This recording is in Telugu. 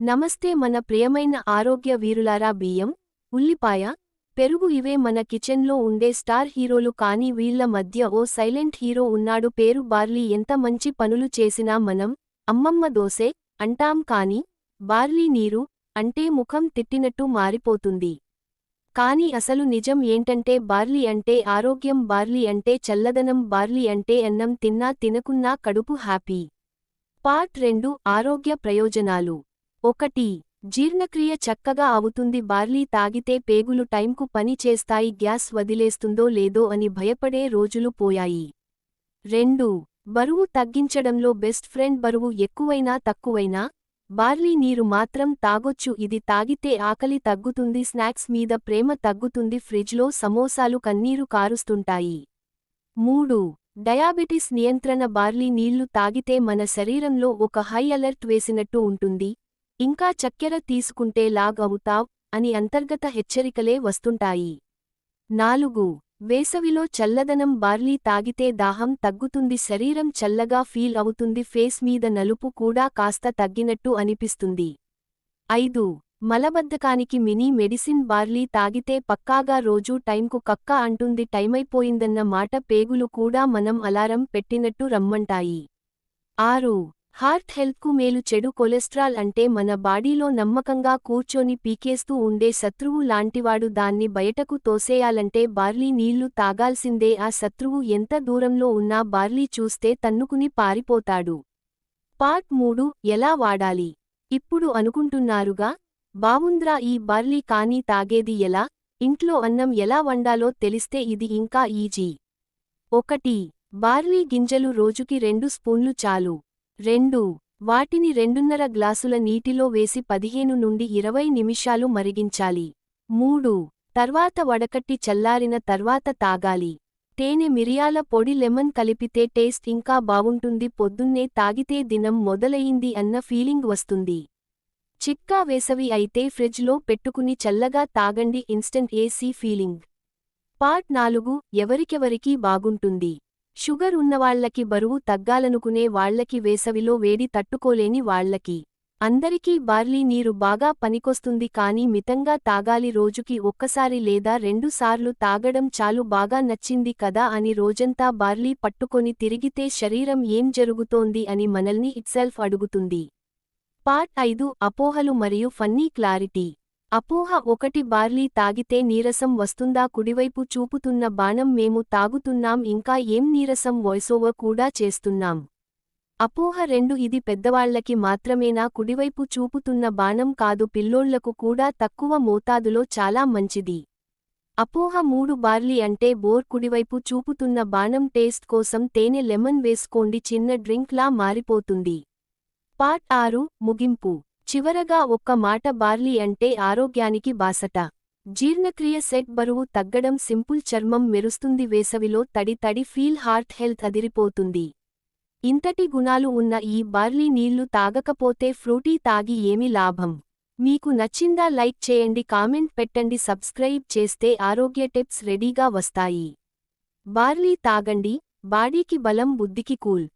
నమస్తే మన ప్రియమైన ఆరోగ్య వీరులారా బియ్యం ఉల్లిపాయ పెరుగు ఇవే మన కిచెన్లో ఉండే స్టార్ హీరోలు కానీ వీళ్ళ మధ్య ఓ సైలెంట్ హీరో ఉన్నాడు పేరు బార్లీ. ఎంత మంచి పనులు చేసినా మనం అమ్మమ్మ దోసే అంటాం కాని బార్లీ నీరు అంటే ముఖం తిట్టినట్టు మారిపోతుంది. కాని అసలు నిజం ఏంటంటే బార్లీ అంటే ఆరోగ్యం బార్లీ అంటే చల్లదనం బార్లీ అంటే అన్నం తిన్నా తినకున్నా కడుపు హ్యాపీ. పార్ట్ రెండు ఆరోగ్య ప్రయోజనాలు. ఒకటి. జీర్ణక్రియ చక్కగా అవుతుంది. బార్లీ తాగితే పేగులు టైంకు పని చేస్తాయి. గ్యాస్ వదిలేస్తుందో లేదో అని భయపడే రోజులు పోయాయి. రెండు. బరువు తగ్గించడంలో బెస్ట్ ఫ్రెండ్ బరువు ఎక్కువైనా తక్కువైనా బార్లీ నీరు మాత్రం తాగొచ్చు. ఇది తాగితే ఆకలి తగ్గుతుంది. స్నాక్స్ మీద ప్రేమ తగ్గుతుంది. ఫ్రిడ్జ్లో సమోసాలు కన్నీరు కారుస్తుంటాయి. మూడు. డయాబెటిస్ నియంత్రణ బార్లీ నీళ్ళు తాగితే మన శరీరంలో ఒక హై అలర్ట్ వేసినట్టు ఉంటుంది. ఇంకా చక్కెర తీసుకుంటే లాగ్ అవుతావ్ అని అంతర్గత హెచ్చరికలే వస్తుంటాయి. నాలుగు. వేసవిలో చల్లదనం బార్లీ తాగితే దాహం తగ్గుతుంది శరీరం చల్లగా ఫీల్ అవుతుంది ఫేస్ మీద నలుపు కూడా కాస్త తగ్గినట్టు అనిపిస్తుంది. ఐదు. మలబద్ధకానికి మినీ మెడిసిన్ బార్లీ తాగితే పక్కాగా రోజూ టైంకు కక్క అంటుంది టైమైపోయిందన్న మాట పేగులు కూడా మనం అలారం పెట్టినట్టు రమ్మంటాయి. ఆరు. హార్ట్ హెల్త్కు మేలు చెడు కొలెస్ట్రాల్ అంటే మన బాడీలో నమ్మకంగా కూర్చొని పీకేస్తూ ఉండే శత్రువు లాంటివాడు దాన్ని బయటకు తోసేయాలంటే బార్లీ నీళ్ళు తాగాల్సిందే. ఆ శత్రువు ఎంత దూరంలో ఉన్నా బార్లీ చూస్తే తన్నుకుని పారిపోతాడు. పార్ట్ మూడు ఎలా వాడాలి? ఇప్పుడు అనుకుంటున్నారుగా? బావుంద్రా ఈ బార్లీ కానీ తాగేది ఎలా? ఇంట్లో అన్నం ఎలా వండాలో తెలిస్తే ఇది ఇంకా ఈజీ. ఒకటి బార్లీ గింజలు రోజుకి రెండు స్పూన్లు చాలు. రెండు. వాటిని రెండున్నర గ్లాసుల నీటిలో వేసి పదిహేను నుండి ఇరవై నిమిషాలు మరిగించాలి. మూడు. తర్వాత వడకట్టి చల్లారిన తర్వాత తాగాలి. తేనె మిరియాల పొడి లెమన్ కలిపితే టేస్ట్ ఇంకా బావుంటుంది పొద్దున్నే తాగితే దినం మొదలయింది అన్న ఫీలింగ్ వస్తుంది. చిక్కా వేసవి అయితే ఫ్రిడ్జ్లో పెట్టుకుని చల్లగా తాగండి. Instant AC feeling. పార్ట్ నాలుగు. ఎవరికెవరికీ బాగుంటుంది? షుగర్ ఉన్నవాళ్ళకి బరువు తగ్గాలనుకునే వాళ్ళకి వేసవిలో వేడి తట్టుకోలేని వాళ్ళకి అందరికీ బార్లీ నీరు బాగా పనికొస్తుంది కానీ మితంగా తాగాలి రోజుకి ఒక్కసారి లేదా రెండుసార్లు తాగడం చాలు బాగా నచ్చింది కదా అని రోజంతా బార్లీ పట్టుకొని తిరిగితే శరీరం ఏం జరుగుతోంది అని మనల్ని ఇట్సెల్ఫ్ అడుగుతుంది. పార్ట్ ఐదు అపోహలు మరియు ఫన్నీ క్లారిటీ. అపోహ ఒకటి బార్లీ తాగితే నీరసం వస్తుందా? కుడివైపు చూపుతున్న బాణం మేము తాగుతున్నాం ఇంకా ఏం నీరసం వాయిసోవర్ కూడా చేస్తున్నాం. అపోహ రెండు ఇది పెద్దవాళ్ళకి మాత్రమేనా? కుడివైపు చూపుతున్న బాణం కాదు పిల్లోళ్ళకు కూడా తక్కువ మోతాదులో చాలా మంచిది. అపోహ మూడు బార్లీ అంటే బోర్ కుడివైపు చూపుతున్న బాణం టేస్ట్ కోసం తేనె లెమన్ వేసుకోండి చిన్న డ్రింక్లా మారిపోతుంది. పార్ట్ ఆరు ముగింపు. చివరగా ఒక్క మాట బార్లీ అంటే ఆరోగ్యానికి బాసట. జీర్ణక్రియ సెట్ బరువు తగ్గడం సింపుల్ చర్మం మెరుస్తుంది వేసవిలో తడి తడి ఫీల్ హార్ట్ హెల్త్ అదిరిపోతుంది. ఇంతటి గుణాలు ఉన్న ఈ బార్లీ నీళ్ళు తాగకపోతే ఫ్రూటీ తాగి ఏమి లాభం? మీకు నచ్చిందా లైక్ చేయండి కామెంట్ పెట్టండి సబ్స్క్రైబ్ చేస్తే ఆరోగ్య టిప్స్ రెడీగా వస్తాయి. బార్లీ తాగండి బాడీకి బలం బుద్ధికి కూల్.